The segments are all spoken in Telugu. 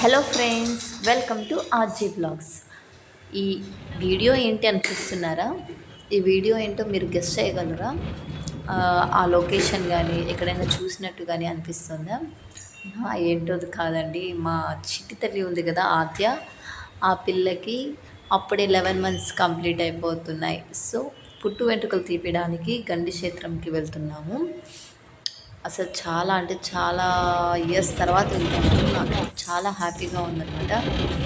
Hello friends welcome to RG blogs ఈ వీడియో ఏంటి అనిపిస్తున్నారా? ఈ వీడియో ఏంటో మీరు గెస్ట్ చేయగలరా? ఆ, లొకేషన్ కానీ ఎక్కడైనా చూసినట్టు కానీ అనిపిస్తుందా? ఏంటో ఏంటోది కాదండి. మా చిట్టి తల్లి ఉంది కదా ఆద్య. ఆ పిల్లకి అప్పుడే లెవెన్ మంత్స్ కంప్లీట్ అయిపోతున్నాయి. సో పుట్టు వెంట్రుకలు తీపియడానికి గండి క్షేత్రంకి వెళ్తున్నాము. అసలు చాలా అంటే చాలా ఇయర్స్ తర్వాత వెళ్తున్నాను నాకు చాలా హ్యాపీగా ఉందన్నమాట.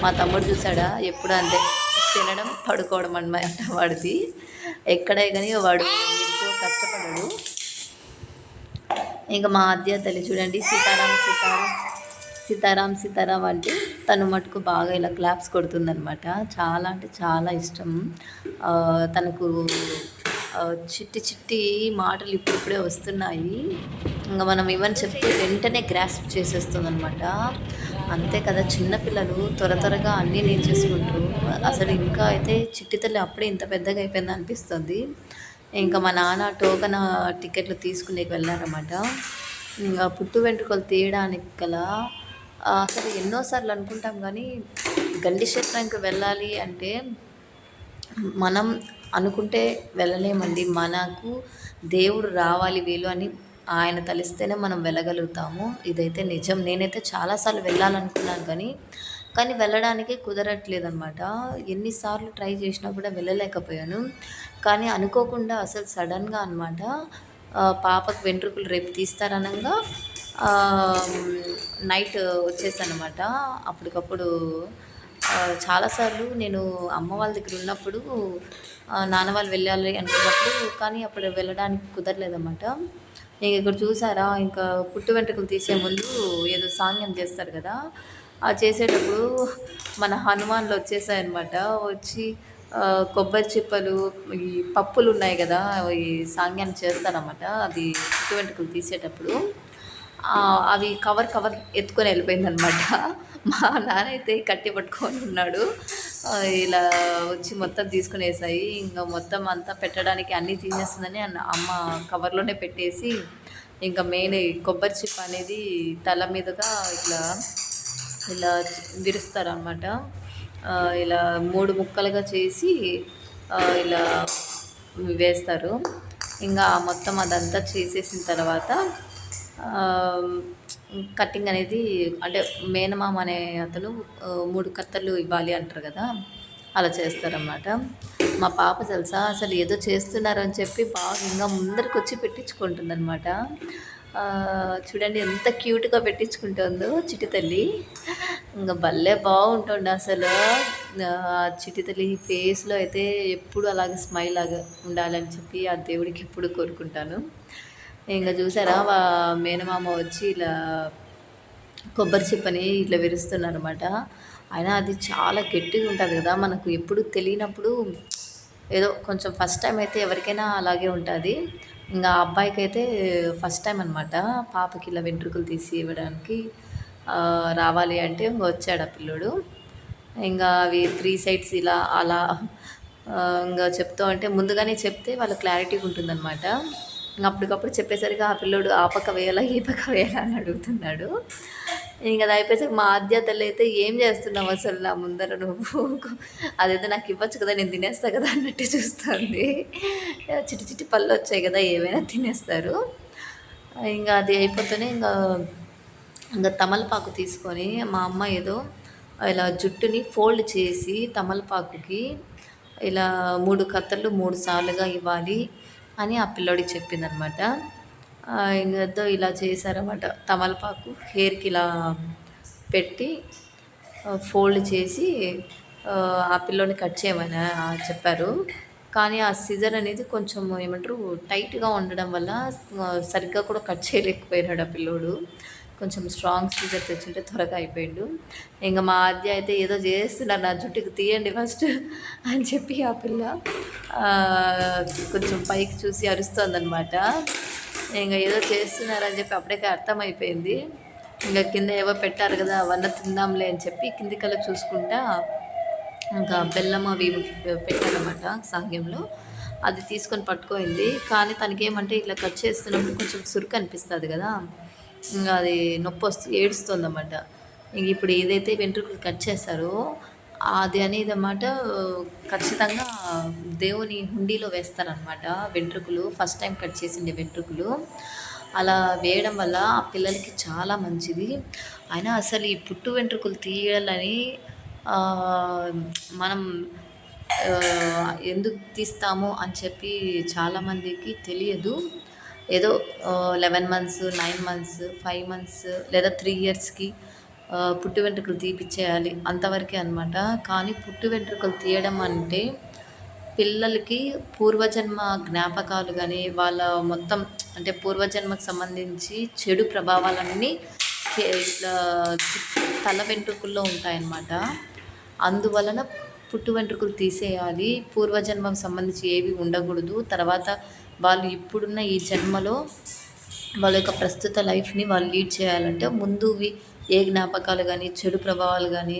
మా తమ్ముడు చూసాడా? ఎప్పుడు అంతే. తినడం పడుకోవడం అన్నమాట వాడిది. ఎక్కడే కానీ వాడు ఎంతో కష్టపడాడు. ఇంకా మా ఆద్య తల్లి చూడండి సీతారాం సీతారాం సీతారాం సీతారాం అంటే తను మటుకు బాగా ఇలా క్లాప్స్ కొడుతుందనమాట చాలా అంటే చాలా ఇష్టం. తనకు చిట్టి చిట్టి మాటలు ఇప్పుడిప్పుడే వస్తున్నాయి. ఇంకా మనం ఇవన్నీ చెప్తే వెంటనే గ్రాస్ప్ చేసేస్తుంది అనమాట అంతే కదా చిన్నపిల్లలు త్వర త్వరగా అన్నీ నేర్చేసుకుంటారు అసలు ఇంకా అయితే చిట్టి తల్లి అప్పుడే ఇంత పెద్దగా అయిపోయింది అనిపిస్తుంది. ఇంకా మా నాన్న టోకన్ టికెట్లు తీసుకునేకి వెళ్ళారన్నమాట. ఇంకా పుట్టు వెంట్రుకలు తీయడానికి గల అసలు ఎన్నోసార్లు అనుకుంటాం కానీ గండి క్షేత్రానికి వెళ్ళాలి అంటే మనం అనుకుంటే వెళ్ళలేమండి. మనకు దేవుడు రావాలి వీలు అని ఆయన తలిస్తేనే మనం వెళ్ళగలుగుతాము. ఇదైతే నిజం. నేనైతే చాలాసార్లు వెళ్ళాలనుకున్నాను కానీ కానీ వెళ్ళడానికి కుదరట్లేదు అనమాట ఎన్నిసార్లు ట్రై చేసినా కూడా వెళ్ళలేకపోయాను. కానీ అనుకోకుండా అసలు సడన్గా అనమాట పాపకు వెంట్రుకలు రేపు తీస్తారనగా నైట్ వచ్చేసానమాట అప్పటికప్పుడు చాలాసార్లు నేను అమ్మ వాళ్ళ దగ్గర ఉన్నప్పుడు నాన్న వాళ్ళు వెళ్ళాలి అనుకున్నప్పుడు కానీ అప్పుడు వెళ్ళడానికి కుదరలేదన్నమాట. ఇంక ఇక్కడ చూసారా? ఇంకా పుట్టు వెంట్రుకలు తీసే ముందు ఏదో సాంగ్యం చేస్తారు కదా? ఆ చేసేటప్పుడు మన హనుమాన్లు వచ్చేసాయన్నమాట. వచ్చి కొబ్బరి చిప్పలు ఈ పప్పులు ఉన్నాయి కదా ఈ సాంగ్యాన్ని చేస్తానమాట అది పుట్టు వెంట్రుకలు తీసేటప్పుడు. అవి కవర్ కవర్ ఎత్తుకొని వెళ్ళిపోయిందనమాట మా నాన్న అయితే కట్టి పట్టుకొని ఉన్నాడు. ఇలా వచ్చి మొత్తం తీసుకునేసాయి. ఇంకా మొత్తం అంతా పెట్టడానికి అన్నీ తీసేస్తుందని అమ్మ కవర్లోనే పెట్టేసి ఇంకా మెయిన్ కొబ్బరి చిప్ప అనేది తల మీదుగా ఇట్లా ఇలా విరుస్తారనమాట ఇలా మూడు ముక్కలుగా చేసి ఇలా వేస్తారు. ఇంకా మొత్తం అదంతా చేసేసిన తర్వాత కటింగ్ అనేది అంటే మేనమామ అనే అతను మూడు కత్తలు ఇవ్వాలి అంటారు కదా అలా చేస్తారన్నమాట. మా పాప తెలుసా అసలు ఏదో చేస్తున్నారు అని చెప్పి బాగా ఇంకా ముందరికి వచ్చి పెట్టించుకుంటుందన్నమాట. చూడండి ఎంత క్యూట్గా పెట్టించుకుంటుందో చిటి తల్లి. ఇంకా భలే బాగుంటుండే అసలు. ఆ, తల్లి ఫేస్లో అయితే ఎప్పుడు అలాగే స్మైల్ లాగా ఉండాలని చెప్పి ఆ దేవుడికి ఎప్పుడు కోరుకుంటాను. ఇంకా చూసారా వా మేనమామ వచ్చి ఇలా కొబ్బరి చిప్పని ఇట్లా విరుస్తున్నారు అనమాట అయినా అది చాలా గట్టిగా ఉంటుంది కదా మనకు ఎప్పుడు తెలియనప్పుడు ఏదో కొంచెం ఫస్ట్ టైం అయితే ఎవరికైనా అలాగే ఉంటుంది. ఇంకా ఆ అబ్బాయికి అయితే ఫస్ట్ టైం అనమాట పాపకి ఇలా వెంట్రుకలు తీసి ఇవ్వడానికి రావాలి అంటే ఇంక వచ్చాడు ఆ పిల్లోడు. ఇంకా అవి త్రీ సైడ్స్ ఇలా అలా ఇంకా చెప్తూ అంటే ముందుగానే చెప్తే వాళ్ళ క్లారిటీగా ఉంటుందన్నమాట. అప్పటికప్పుడు చెప్పేసరికి ఆ పిల్లోడు ఆ పక్క వేయాలా ఈ పక్క వేయాలా అని అడుగుతున్నాడు. ఇంకా అది అయిపోయేసరికి మా ఆద్యతలు అయితే ఏం చేస్తున్నావు అసలు నా ముందర నువ్వు? అదైతే నాకు ఇవ్వచ్చు కదా నేను తినేస్తా కదా అన్నట్టు చూస్తుంది. చిట్టి చిట్టి పళ్ళు వచ్చాయి కదా ఏవైనా తినేస్తారు. ఇంకా అది అయిపోతేనే ఇంకా ఇంకా తమలపాకు తీసుకొని మా అమ్మ ఏదో ఇలా జుట్టుని ఫోల్డ్ చేసి తమలపాకుకి ఇలా మూడు కత్తలు మూడు సార్లుగా ఇవ్వాలి. అని ఆ పిల్లోడికి చెప్పిందనమాట. ఇంకతో ఇలా చేశారన్నమాట తమలపాకు హెయిర్కి ఇలా పెట్టి ఫోల్డ్ చేసి ఆ, పిల్లోని కట్ చేయమని చెప్పారు. కానీ ఆ సిజర్ అనేది కొంచెం ఏమంటారు టైట్గా ఉండడం వల్ల సరిగ్గా కూడా కట్ చేయలేకపోయినాడు ఆ పిల్లోడు. కొంచెం స్ట్రాంగ్ సీజర్ తెచ్చుంటే త్వరగా అయిపోయిండు. ఇంకా మా ఆద్య అయితే ఏదో చేస్తున్నారు నా జుట్టుకి తీయండి ఫస్ట్ అని చెప్పి ఆ పిల్ల కొంచెం పైకి చూసి అరుస్తోందనమాట ఇంకా ఏదో చేస్తున్నారని చెప్పి అప్పటికే అర్థమైపోయింది. ఇంకా కింద ఏవో పెట్టారు కదా అవన్నీ తిందాంలే అని చెప్పి కిందికల్లా చూసుకుంటా ఇంకా బెల్లం అవి పెట్టారన్నమాట సాంగ్యంలో. అది తీసుకొని పట్టుకోయింది. కానీ తనకేమంటే ఇట్లా కట్ చేస్తున్నప్పుడు కొంచెం సురుకు అనిపిస్తుంది కదా. ఇంకా అది నొప్పి వస్తూ ఏడుస్తుంది అన్నమాట ఇంక ఇప్పుడు ఏదైతే వెంట్రుకలు కట్ చేస్తారో అది అనేది అన్నమాట ఖచ్చితంగా దేవుని హుండీలో వేస్తారనమాట వెంట్రుకలు. ఫస్ట్ టైం కట్ చేసిండే వెంట్రుకలు. అలా వేయడం వల్ల ఆ పిల్లలకి చాలా మంచిది. అయినా అసలు ఈ పుట్టు వెంట్రుకలు తీయాలని మనం ఎందుకు తీస్తాము అని చెప్పి చాలామందికి తెలియదు. ఏదో eleven months nine months five months లేదా త్రీ ఇయర్స్కి పుట్టు వెంట్రుకలు తీపిచ్చేయాలి అంతవరకే అనమాట కానీ పుట్టు వెంట్రుకలు తీయడం అంటే పిల్లలకి పూర్వజన్మ జ్ఞాపకాలు కానీ వాళ్ళ మొత్తం అంటే పూర్వజన్మకు సంబంధించి చెడు ప్రభావాలన్నీ ఇట్లా తల వెంట్రుకల్లో ఉంటాయన్నమాట. అందువలన పుట్టు వెంట్రుకలు తీసేయాలి. పూర్వజన్మకు సంబంధించి ఏవి ఉండకూడదు. తర్వాత వాళ్ళు ఇప్పుడున్న ఈ జన్మలో వాళ్ళ యొక్క ప్రస్తుత లైఫ్ని వాళ్ళు లీడ్ చేయాలంటే ముందువి ఏ జ్ఞాపకాలు కానీ చెడు ప్రభావాలు కానీ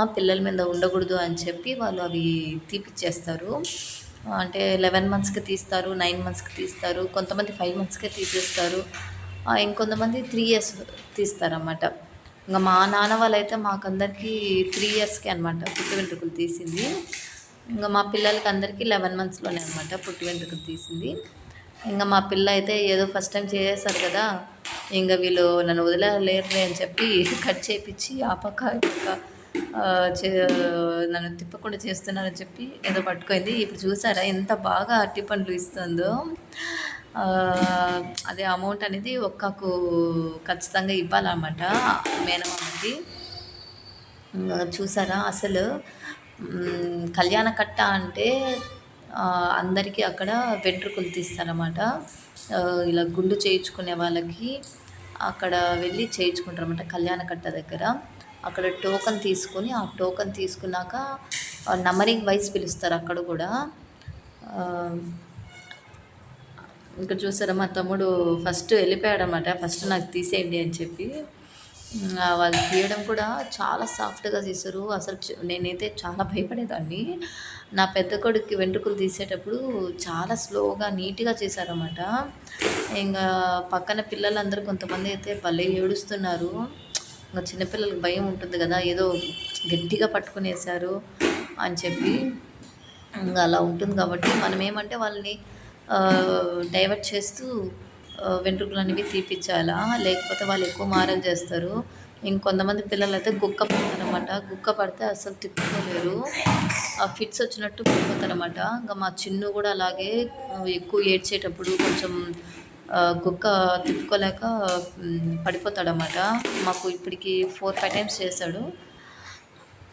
ఆ పిల్లల మీద ఉండకూడదు అని చెప్పి వాళ్ళు అవి తీపిచ్చేస్తారు. అంటే లెవెన్ మంత్స్కి తీస్తారు నైన్ మంత్స్కి తీస్తారు కొంతమంది ఫైవ్ మంత్స్కే తీసేస్తారు. ఇంకొంతమంది త్రీ ఇయర్స్ తీస్తారన్నమాట. ఇంకా మా నాన్న వాళ్ళైతే మాకందరికీ త్రీ ఇయర్స్కి అనమాట పుట్టు వెంట్రుకలు తీసింది. ఇంకా మా పిల్లలకి అందరికీ లెవెన్ మంత్స్లోనే అనమాట పుట్టు వెంట్రుకలు తీసింది. ఇంకా మా పిల్ల అయితే ఏదో ఫస్ట్ టైం చేసేసారు కదా ఇంకా వీళ్ళు నన్ను వదిలేరులే అని చెప్పి కట్ చేపించి ఆ పక్క ఈ పక్క చే నన్ను తిప్పకుండా చేస్తున్నారని చెప్పి ఏదో పట్టుకుంది. ఇప్పుడు చూసారా ఎంత బాగా అరటి పండ్లు ఇస్తుందో. అదే అమౌంట్ అనేది ఒక్కకు ఖచ్చితంగా ఇవ్వాలన్నమాట మేనమామకి చూసారా అసలు కళ్యాణ కట్ట అంటే అందరికీ అక్కడ వెంట్రుకలు తీస్తారన్నమాట. ఇలా గుండు చేయించుకునే వాళ్ళకి అక్కడ వెళ్ళి చేయించుకుంటారన్నమాట కళ్యాణ కట్ట దగ్గర. అక్కడ టోకన్ తీసుకొని ఆ టోకన్ తీసుకున్నాక నంబరింగ్ వైజ్ పిలుస్తారు అక్కడ కూడా. ఇంకా చూసారా మా తమ్ముడు ఫస్ట్ వెళ్ళిపోయాడు అనమాట ఫస్ట్ నాకు తీసేయండి అని చెప్పి. వాళ్ళు తీయడం కూడా చాలా సాఫ్ట్గా తీశారు అసలు నేనైతే చాలా భయపడేదాన్ని. నా పెద్ద కొడుక్కి వెంట్రుకలు తీసేటప్పుడు చాలా స్లోగా నీట్గా చేశారన్నమాట. ఇంకా పక్కన పిల్లలందరూ కొంతమంది అయితే భలే ఏడుస్తున్నారు. ఇంకా చిన్నపిల్లలకి భయం ఉంటుంది కదా ఏదో గట్టిగా పట్టుకునేసారు అని చెప్పి. ఇంకా అలా ఉంటుంది కాబట్టి మనం ఏమంటే వాళ్ళని డైవర్ట్ చేస్తూ వెంట్రుకలు అనేవి తీపిచ్చాలా లేకపోతే వాళ్ళు ఎక్కువ మారం చేస్తారు. ఇంకొంతమంది పిల్లలు అయితే గుక్క పడతారనమాట గుక్క పడితే అసలు తిప్పుకోలేరు. ఆ ఫిట్స్ వచ్చినట్టు పడిపోతారనమాట ఇంకా మా చిన్ను కూడా అలాగే ఎక్కువ ఏడ్చేటప్పుడు కొంచెం గుక్క తిప్పుకోలేక పడిపోతాడనమాట మాకు ఇప్పటికి ఫోర్ ఫైవ్ టైమ్స్ చేశాడు.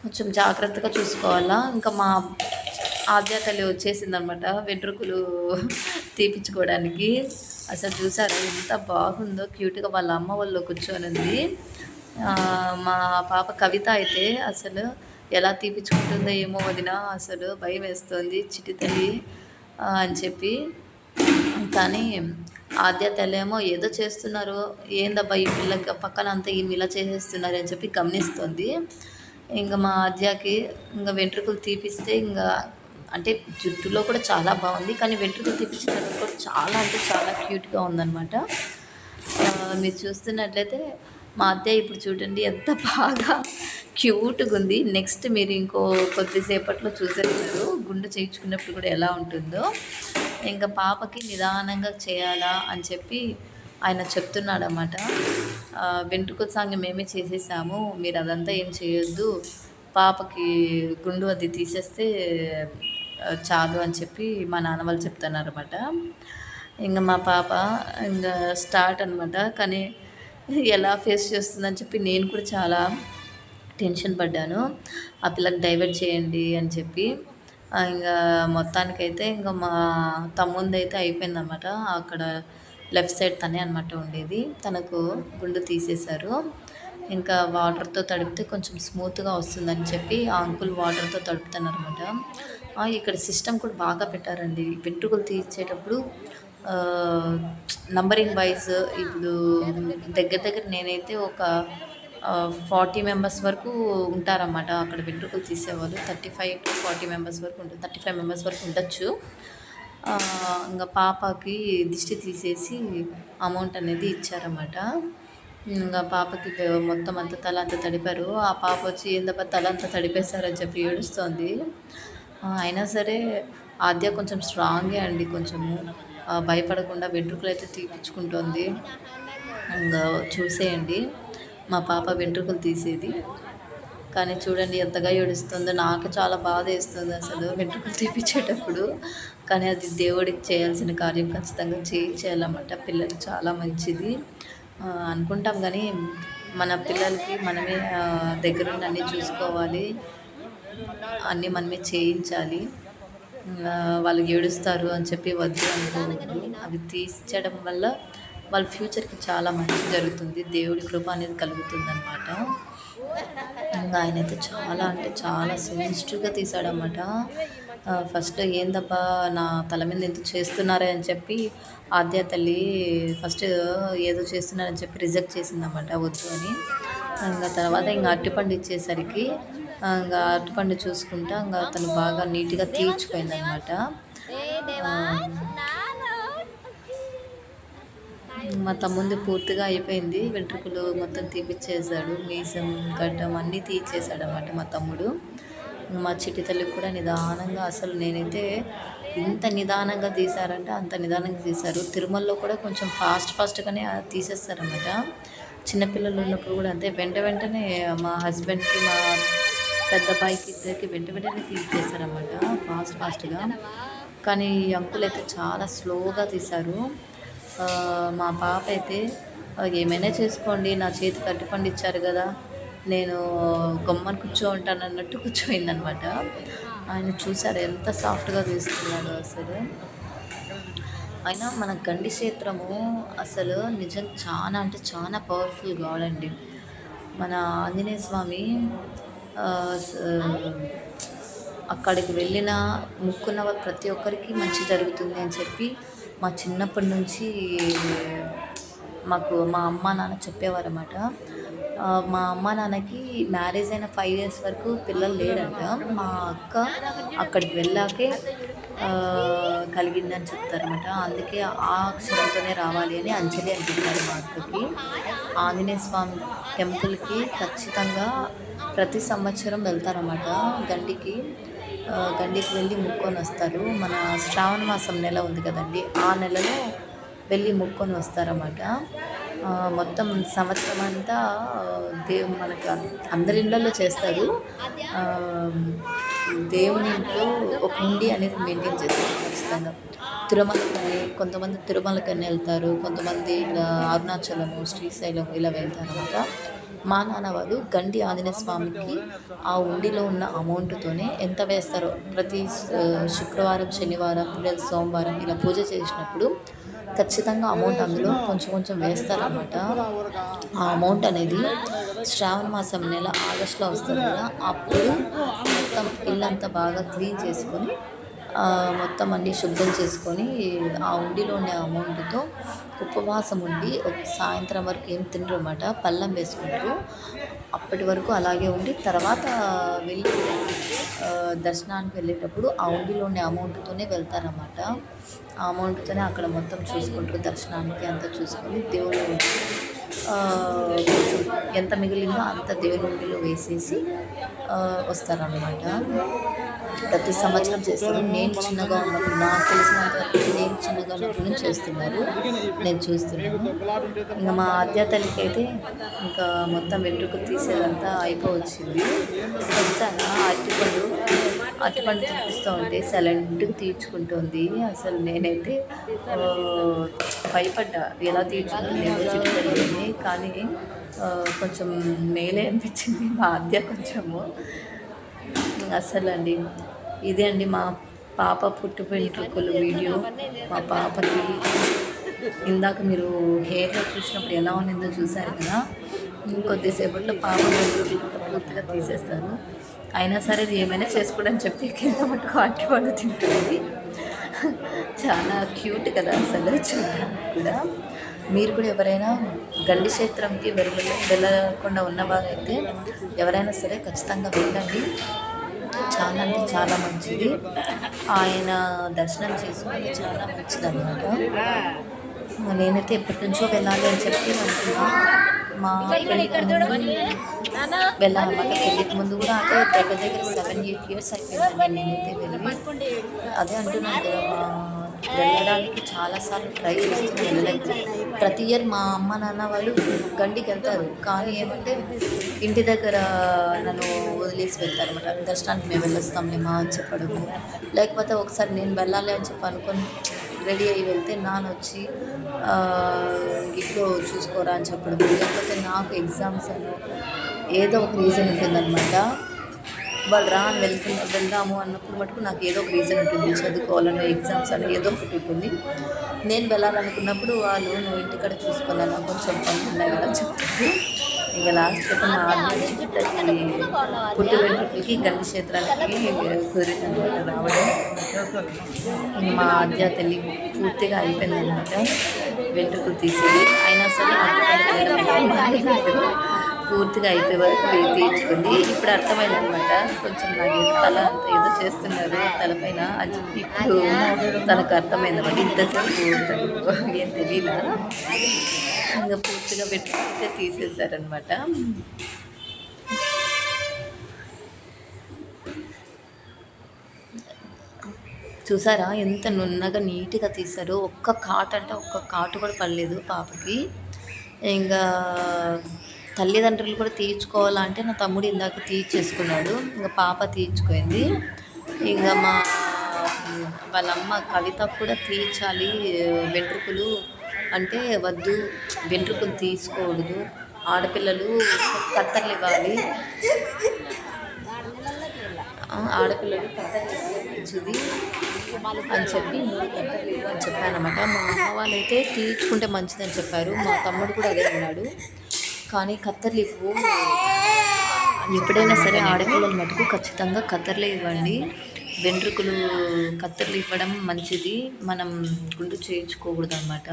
కొంచెం జాగ్రత్తగా చూసుకోవాలా. ఇంకా మా ఆద్య తల్లి వచ్చేసింది అనమాట వెంట్రుకలు తీపించుకోవడానికి అసలు చూసారా ఎంత బాగుందో. క్యూట్గా వాళ్ళ అమ్మ వాళ్ళు కూర్చొని ఉంది మా పాప కవిత అయితే అసలు ఎలా తీపించుకుంటుందో ఏమో వదిన అసలు భయం వేస్తుంది చిటి తల్లి అని చెప్పి. కానీ ఆద్య తల్లేమో ఏదో చేస్తున్నారు ఏందబ్బా ఈ పిల్లకి పక్కన అంతా ఈమె ఇలా చేసేస్తున్నారు అని చెప్పి గమనిస్తుంది. ఇంకా మా ఆద్యకి ఇంకా వెంట్రుకలు తీపిస్తే ఇంకా అంటే జుట్టులో కూడా చాలా బాగుంది కానీ వెంట్రుకలు తీపించిన కూడా చాలా అంటే చాలా క్యూట్గా ఉందన్నమాట. మీరు చూస్తున్నట్లయితే మా అత్తయ్య ఇప్పుడు చూడండి ఎంత బాగా క్యూట్గా ఉంది నెక్స్ట్ మీరు ఇంకో కొద్దిసేపట్లో చూసేస్తారు. గుండు చేయించుకున్నప్పుడు కూడా ఎలా ఉంటుందో. ఇంకా పాపకి నిదానంగా చేయాలా అని చెప్పి ఆయన చెప్తున్నాడనమాట అన్నమాట సాంగ్ మేమే చేసేసాము. మీరు అదంతా ఏం చేయొద్దు. పాపకి గుండు అది తీసేస్తే చాలు అని చెప్పి మా నాన్న వాళ్ళు చెప్తున్నారు అనమాట ఇంకా మా పాప ఇంకా స్టార్ట్ అనమాట కానీ ఎలా ఫేస్ చేస్తుందని చెప్పి నేను కూడా చాలా టెన్షన్ పడ్డాను. ఆ పిల్లకి డైవర్ట్ చేయండి అని చెప్పి. ఇంకా మొత్తానికైతే ఇంకా మా తమ్ముంది అయితే అయిపోయిందన్నమాట. అక్కడ లెఫ్ట్ సైడ్ తనే అనమాట ఉండేది. తనకు గుండు తీసేశారు. ఇంకా వాటర్తో తడిపితే కొంచెం స్మూత్గా వస్తుందని చెప్పి ఆ అంకుల్ వాటర్తో తడుపుతానమాట ఇక్కడ సిస్టమ్ కూడా బాగా పెట్టారండి. వెంట్రుకలు తీసేటప్పుడు నంబరింగ్ వైజ్ ఇప్పుడు దగ్గర దగ్గర నేనైతే ఒక ఫార్టీ మెంబర్స్ వరకు ఉంటారన్నమాట. అక్కడ వెంట్రుకలు తీసేవాళ్ళు. Thirty five to forty members వరకు ఉంటుంది థర్టీ ఫైవ్ మెంబర్స్ వరకు ఉండొచ్చు. ఇంకా పాపకి దిష్టి తీసేసి అమౌంట్ అనేది ఇచ్చారన్నమాట. ఇంకా పాపకి మొత్తం అంతా తల అంతా తడిపారు. ఆ పాప వచ్చి ఏందబ్బా తల అంతా తడిపేశారని చెప్పి ఏడుస్తోంది. అయినా సరే ఆద్య కొంచెం స్ట్రాంగే అండి కొంచెము. భయపడకుండా వెంట్రుకలు అయితే తీపించుకుంటోంది ఇంకా చూసేయండి. మా పాప వెంట్రుకలు తీసేది. కానీ చూడండి ఎంతగా ఏడుస్తుందో. నాకు చాలా బాధ వేస్తుంది అసలు వెంట్రుకలు తీపించేటప్పుడు కానీ అది దేవుడికి చేయాల్సిన కార్యం ఖచ్చితంగా చేయించేయాలన్నమాట పిల్లలు చాలా మంచిది. అనుకుంటాం కానీ మన పిల్లలకి మనమే దగ్గరుండి అన్నీ చూసుకోవాలి. అన్నీ మనమే చేయించాలి. వాళ్ళు ఏడుస్తారు అని చెప్పి వద్దు అనుకోవద్దు అవి తీర్చడం వల్ల వాళ్ళ ఫ్యూచర్కి చాలా మంచి జరుగుతుంది. దేవుడి కృప అనేది కలుగుతుంది అనమాట ఇంకా ఆయన అయితే చాలా అంటే చాలా సెన్సిటివ్గా తీసాడనమాట ఫస్ట్ ఏందబ్బా నా తల మీద ఎంత చేస్తున్నారే అని చెప్పి ఆద్య తల్లి ఫస్ట్ ఏదో చేస్తున్నారని చెప్పి రిజెక్ట్ చేసిందన్నమాట. వద్దు అని. ఇంకా తర్వాత ఇంకా అరటిపండు ఇచ్చేసరికి ఇంకా అరటిపండు చూసుకుంటా ఇంకా తను బాగా నీట్గా తీర్చిపోయింది అనమాట మా తమ్ముంది పూర్తిగా అయిపోయింది వెంట్రుకలు మొత్తం తీపిచ్చేసాడు మీసం గడ్డం అన్నీ తీర్చేసాడు అనమాట మా తమ్ముడు. మా చిట్టి తల్లికి కూడా నిదానంగా అసలు నేనైతే ఇంత నిదానంగా తీశారంటే అంత నిదానంగా తీశారు. తిరుమలలో కూడా కొంచెం ఫాస్ట్ ఫాస్ట్గానే తీసేస్తారన్నమాట. చిన్నపిల్లలు ఉన్నప్పుడు కూడా అంతే వెంట వెంటనే మా హస్బెండ్కి మా పెద్ద అబ్బాయికి ఇద్దరికి వెంట వెంటనే తీసేస్తారన్నమాట ఫాస్ట్ ఫాస్ట్గా కానీ ఈ అంకుల్ అయితే చాలా స్లోగా తీశారు. మా పాప అయితే ఏమైనా చేసుకోండి నా చేతికి అరటిపండు ఇచ్చారు కదా నేను గమ్మని కూర్చో ఉంటాను అన్నట్టు కూర్చోయిందనమాట ఆయన చూసారు ఎంత సాఫ్ట్గా తీసుకున్నాడు అసలు. అయినా మన గండి క్షేత్రము అసలు నిజం చాలా అంటే చాలా పవర్ఫుల్ గాడ్ అండి. మన ఆంజనేయ స్వామి అక్కడికి వెళ్ళిన ముక్కున్న ప్రతి ఒక్కరికి మంచి జరుగుతుంది అని చెప్పి మా చిన్నప్పటి నుంచి మాకు మా అమ్మ నాన్న చెప్పేవారు అనమాట మా అమ్మ నాన్నకి మ్యారేజ్ అయిన ఫైవ్ ఇయర్స్ వరకు పిల్లలు లేరంట. మా అక్క అక్కడికి వెళ్ళాకే కలిగిందని చెప్తారనమాట అందుకే ఆ అక్షరంతోనే రావాలి అని అంజలి అని మా అక్కకి. ఆంజనేయ స్వామి టెంపుల్కి ఖచ్చితంగా ప్రతి సంవత్సరం వెళ్తారన్నమాట. గండికి గండికి వెళ్ళి ముక్కొని వస్తారు. మన శ్రావణ మాసం నెల ఉంది కదండి ఆ నెలలో వెళ్ళి ముక్కొని వస్తారన్నమాట. మొత్తం సంవత్సరం అంతా దేవుని మనకు అందరి ఇళ్ళల్లో చేస్తారు. దేవుని ఇంట్లో ఒక ఉండి అనేది మెయింటైన్ చేస్తారు ఖచ్చితంగా. తిరుమలకని కొంతమంది తిరుమలకని వెళ్తారు. కొంతమంది ఇలా అరుణాచలము శ్రీశైలం ఇలా వెళ్తారు అనమాట మా నాన్న వాళ్ళు గండి ఆంజనేయ స్వామికి ఆ ఉండిలో ఉన్న అమౌంట్తోనే ఎంత వేస్తారో ప్రతి శుక్రవారం శనివారం లేదా సోమవారం ఇలా పూజ చేసినప్పుడు ఖచ్చితంగా అమౌంట్ అందులో కొంచెం కొంచెం వేస్తారనమాట ఆ అమౌంట్ అనేది శ్రావణ మాసం నెల ఆగస్టులో వస్తుంది కదా అప్పుడు మొత్తం ఇల్లంతా బాగా క్లీన్ చేసుకొని మొత్తం అన్నీ శుభ్రం చేసుకొని ఆ ఉండిలో ఉండే అమౌంట్తో ఉపవాసం ఉండి ఒక సాయంత్రం వరకు ఏం తినరు అన్నమాట పళ్ళం వేసుకుంటారు అప్పటి వరకు అలాగే ఉండి తర్వాత వెళ్ళి దర్శనానికి వెళ్ళేటప్పుడు ఆ ఉండిలో ఉండే అమౌంట్తోనే వెళ్తారన్నమాట. ఆ అమౌంట్తోనే అక్కడ మొత్తం చూసుకుంటారు దర్శనానికి అంతా చూసుకొని దేవుడు ఎంత మిగిలిందో అంత దేవుని ఉండిలో వేసేసి వస్తారన్నమాట. ప్రతి సంవత్సరం చేస్తారు నేను చిన్నగా ఉన్నప్పుడు నాకు తెలిసినంత వరకు నేను చిన్నగా ఉన్నప్పుడు నుంచి చేస్తున్నారు. నేను చూస్తున్నాను. ఇంకా మా ఆద్య తల్లికి అయితే ఇంకా మొత్తం వెంట్రుకు తీసేదంతా అయిపోవచ్చింది. ఖచ్చితంగా అరటిపండు అరటిపండు చూపిస్తూ ఉంటే సైలెంట్గా తీర్చుకుంటుంది అసలు నేనైతే భయపడ్డా. ఎలా తీర్చుకుంటుందేమో చిట్టుకెళ్ళి కానీ కొంచెం మేలే అనిపించింది మా ఆద్య కొంచెము. అసలు అండి ఇదే అండి మా పాప పుట్టు వెంట్రుకలు వీడియో. మా పాపకి ఇందాక మీరు హెయిర్లో చూసినప్పుడు ఎలా ఉన్నిందో చూశారు కదా. ఇంకొద్దిసేపట్లో పాప వెంట్రుకలు పూర్తిగా తీసేస్తాను. అయినా సరే అది ఏమైనా చేసుకోవడం చెప్పి కింద మట్టుకు అట్టిపండు తింటుంది. చాలా క్యూట్ కదా అసలు చూడడానికి కూడా. మీరు కూడా ఎవరైనా గండి క్షేత్రంకి వెళ్ళ వెళ్ళకుండా ఉన్నవారైతే ఎవరైనా సరే ఖచ్చితంగా వెళ్ళండి. చాలా అంటే చాలా మంచిది. ఆయన దర్శనం చేసుకుంటే చాలా మంచిది అనమాట నేనైతే ఎప్పటి నుంచో వెళ్ళాలి అని చెప్పి అనుకున్నా. మా పెళ్ళికి వెళ్ళాలన్నమాట పెళ్ళికి ముందు కూడా అంటే దగ్గర దగ్గర సెవెన్ ఎయిట్ ఇయర్స్ అయిపోయింది నేనైతే వెళ్ళి అదే అంటున్నాను కదా వెళ్ళడానికి చాలాసార్లు ట్రై చేస్తూ వెళ్ళలేదు. ప్రతి ఇయర్ మా అమ్మ నాన్న వాళ్ళు గండికి వెళ్తారు. కానీ ఏమంటే ఇంటి దగ్గర నన్ను వదిలేసి వెళ్తారు అనమాట దర్శనానికి మేము వెళ్ళొస్తాంలేమా అని చెప్పడము. లేకపోతే ఒకసారి నేను వెళ్ళాలి అని చెప్పి అనుకొని రెడీ అయ్యి వెళ్తే నాన్న వచ్చి ఇంట్లో చూసుకోరా అని చెప్పడం లేకపోతే నాకు ఎగ్జామ్స్ అని ఏదో ఒక రీజన్ ఉంటుందన్నమాట. వాళ్ళు రా అని వెళ్తున్నా వెళ్దాము అన్నప్పుడు మటుకు నాకు ఏదో ఒక రీజన్ ఉంటుంది. చదువుకోవాలనో ఎగ్జామ్స్ అని ఏదో ఒకటి ఉంటుంది. నేను వెళ్ళాలనుకున్నప్పుడు వాళ్ళు నువ్వు ఇంటికాడ చూసుకోవాలన్నా కొంచెం పనులు ఉన్నాయి కదా చెప్తారు ఇక లాస్ట్ అయితే మా ఆజ్ఞ పుట్టి వెంట్రుకలకి గండి క్షేత్రాలకి కుదిరిందనమాట రావడం. ఇంక మా ఆద్య తల్లి పూర్తిగా అయిపోయింది అనమాట వెంట్రుకలు తీసేది. అయినా సరే పూర్తిగా అయిపోయే వరకు తీర్చుకుంది. ఇప్పుడు అర్థమైంది అనమాట కొంచెం నాకు ఏదో తల అంత ఏదో చేస్తున్నారు తలపైన అది ఇప్పుడు తనకు అర్థమైంది అనమాట ఇంతసేపు ఏం తెలియదా ఇంకా పూర్తిగా పెట్టుకుంటే తీసేశారనమాట చూసారా ఎంత నున్నగా నీట్గా తీశారు. ఒక్క కాటు అంటే ఒక్క కాటు కూడా పడలేదు పాపకి. ఇంకా తల్లిదండ్రులు కూడా తీర్చుకోవాలంటే నా తమ్ముడు ఇందాక తీర్చేసుకున్నాడు ఇంకా పాప తీర్చుకుంది ఇంకా మా వాళ్ళ అమ్మ కవిత కూడా తీర్చాలి వెంట్రుకలు అంటే వద్దు వెంట్రుకలు తీసుకోకూడదు. ఆడపిల్లలు కత్తర్లు ఇవ్వాలి. ఆడపిల్లలు కత్తర్లు మంచిది అని చెప్పి మూడు కత్తర్లు అని చెప్పానమాట. మా అమ్మ వాళ్ళైతే తీర్చుకుంటే మంచిదని చెప్పారు. మా తమ్ముడు కూడా అదే ఉన్నాడు కానీ కత్తర్లు ఇవ్వు. ఎప్పుడైనా సరే ఆడపిల్లలు మటుకు ఖచ్చితంగా కత్తర్లే ఇవ్వండి. వెంట్రుకలు కత్తర్లు ఇవ్వడం మంచిది. మనం గుండు చేయించుకోకూడదు అనమాట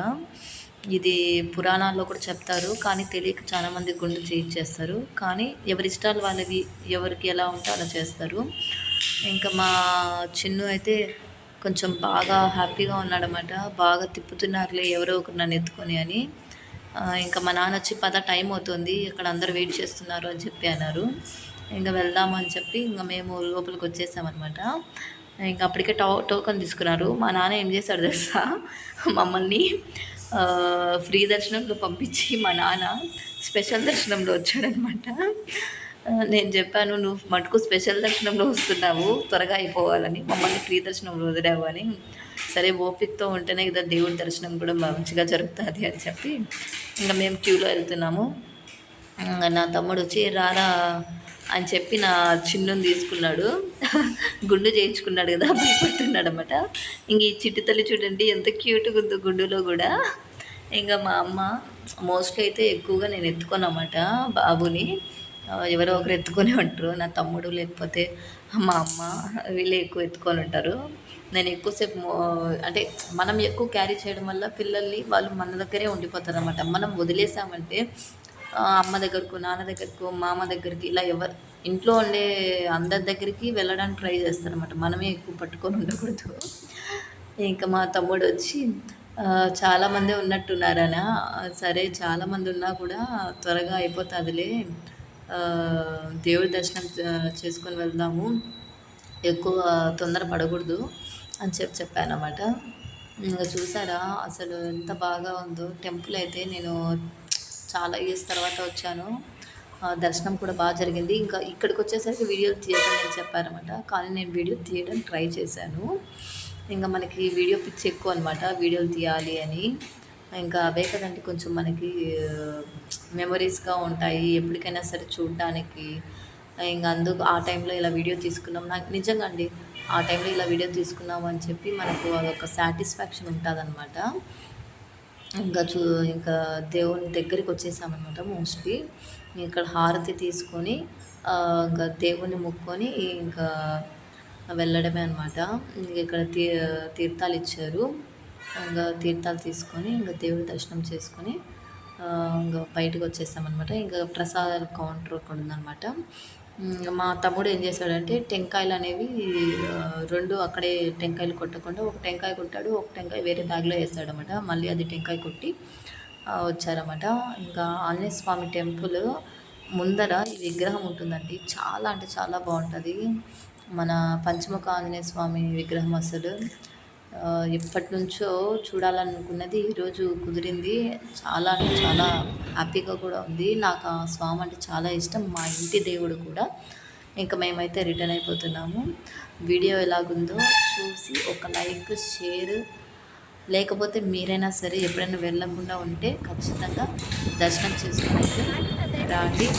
ఇది పురాణాల్లో కూడా చెప్తారు. కానీ తెలియక చాలామంది గుండు చేయించేస్తారు. కానీ ఎవరి ఇష్టాలు వాళ్ళవి ఎవరికి ఎలా ఉంటే అలా చేస్తారు. ఇంకా మా చిన్ను అయితే కొంచెం బాగా హ్యాపీగా ఉన్నాడనమాట బాగా తిప్పుతున్నారులే ఎవరో ఒకరు నన్ను ఎత్తుకొని అని. ఇంకా మా నాన్న వచ్చి పద టైం అవుతుంది ఇక్కడ అందరు వెయిట్ చేస్తున్నారు అని చెప్పి అన్నారు. ఇంకా వెళ్దామని అని చెప్పి ఇంకా మేము లోపలికి వచ్చేసామన్నమాట. ఇంకా అప్పటికే టో టోకన్ తీసుకున్నారు. మా నాన్న ఏం చేశాడు తెలుసా? మమ్మల్ని ఫ్రీ దర్శనంలో పంపించి మా నాన్న స్పెషల్ దర్శనంలో వచ్చాడనమాట నేను చెప్పాను నువ్వు మటుకు స్పెషల్ దర్శనంలో వస్తున్నావు త్వరగా అయిపోవాలని మమ్మల్ని ఫ్రీ దర్శనంలో వదిలేవు అని. సరే ఓపికతో ఉంటేనే కదా దేవుడి దర్శనం కూడా మంచిగా జరుగుతుంది అని చెప్పి ఇంకా మేము క్యూలో వెళ్తున్నాము. నా తమ్ముడు వచ్చి రారా అని చెప్పి నా చిన్నుని తీసుకున్నాడు. గుండు చేయించుకున్నాడు కదా భయపడుతున్నాడు అనమాట ఇంక ఈ చిట్టి తల్లి చూడండి ఎంత క్యూట్గా ఉందో గుండులో కూడా. ఇంకా మా అమ్మ మోస్ట్లీ అయితే ఎక్కువగా నేను ఎత్తుకోనమాట బాబుని. ఎవరో ఒకరు ఎత్తుకొని ఉంటారు నా తమ్ముడు లేకపోతే మా అమ్మ వీళ్ళే ఎక్కువ ఎత్తుకొని ఉంటారు. నేను ఎక్కువసేపు అంటే మనం ఎక్కువ క్యారీ చేయడం వల్ల పిల్లల్ని వాళ్ళు మన దగ్గరే ఉండిపోతారు అనమాట మనం వదిలేసామంటే అమ్మ దగ్గరకు నాన్న దగ్గరకు మామ దగ్గరికి ఇలా ఎవరు ఇంట్లో ఉండే అందరి దగ్గరికి వెళ్ళడానికి ట్రై చేస్తారనమాట మనమే ఎక్కువ పట్టుకొని ఉండకూడదు. ఇంకా మా తమ్ముడు వచ్చి చాలామంది ఉన్నట్టున్నారనా? సరే చాలామంది ఉన్నా కూడా త్వరగా అయిపోతుందిలే. దేవుడి దర్శనం చేసుకొని వెళ్దాము. ఎక్కువ తొందర పడకూడదు. అని చెప్పి చెప్పాను అనమాట ఇంకా చూసారా? అసలు ఎంత బాగా ఉందో. టెంపుల్ అయితే నేను చాలా ఇయర్స్ తర్వాత వచ్చాను. ఆ, దర్శనం కూడా బాగా జరిగింది. ఇంకా ఇక్కడికి వచ్చేసరికి వీడియోలు తీయడం నేను చెప్పారనమాట కానీ నేను వీడియో తీయడం ట్రై చేశాను. ఇంకా మనకి వీడియో పిచ్చి ఎక్కువ అనమాట వీడియోలు తీయాలి అని. ఇంకా అవే కదండి. కొంచెం మనకి మెమరీస్గా ఉంటాయి. ఎప్పటికైనా సరే చూడడానికి. ఇంకా అందుకు ఆ టైంలో ఇలా వీడియో తీసుకున్నాం. నాకు నిజంగా అండి ఆ టైంలో ఇలా వీడియో తీసుకున్నాం అని చెప్పి మనకు అదొక సాటిస్ఫాక్షన్ ఉంటుంది ఇంకా చూ ఇంకా దేవుని దగ్గరికి వచ్చేసామన్నమాట మోస్ట్లీ ఇక్కడ హారతి తీసుకొని ఇంకా దేవుని ముక్కొని ఇంకా వెళ్ళడమే అనమాట ఇక్కడ తీ తీర్థాలు ఇచ్చారు. ఇంకా తీర్థాలు తీసుకొని ఇంకా దేవుడి దర్శనం చేసుకొని ఇంకా బయటకు వచ్చేసామన్నమాట. ఇంకా ప్రసాదాల కౌంటర్ ఒకటి ఉందన్నమాట. మా తమ్ముడు ఏం చేశాడంటే టెంకాయలు అనేవి రెండు అక్కడే టెంకాయలు కొట్టకుండా ఒక టెంకాయ కొట్టాడు ఒక టెంకాయ వేరే బ్యాగ్లో వేస్తాడనమాట మళ్ళీ అది టెంకాయ కొట్టి వచ్చారన్నమాట. ఇంకా ఆంజనేయ స్వామి టెంపుల్ ముందర ఈ విగ్రహం ఉంటుందండి. చాలా అంటే చాలా బాగుంటుంది. మన పంచముఖ ఆంజనేయ స్వామి విగ్రహం అసలు. ఎప్పటి నుంచో చూడాలనుకున్నది ఈరోజు కుదిరింది. చాలా అంటే చాలా హ్యాపీగా కూడా ఉంది. నాకు ఆ స్వామి అంటే చాలా ఇష్టం. మా ఇంటి దేవుడు కూడా. ఇంకా మేమైతే రిటర్న్ అయిపోతున్నాము. వీడియో ఎలాగుందో చూసి ఒక లైక్ షేర్. లేకపోతే మీరైనా సరే ఎప్పుడైనా వెళ్ళకుండా ఉంటే ఖచ్చితంగా దర్శనం చేసుకుని రాండి.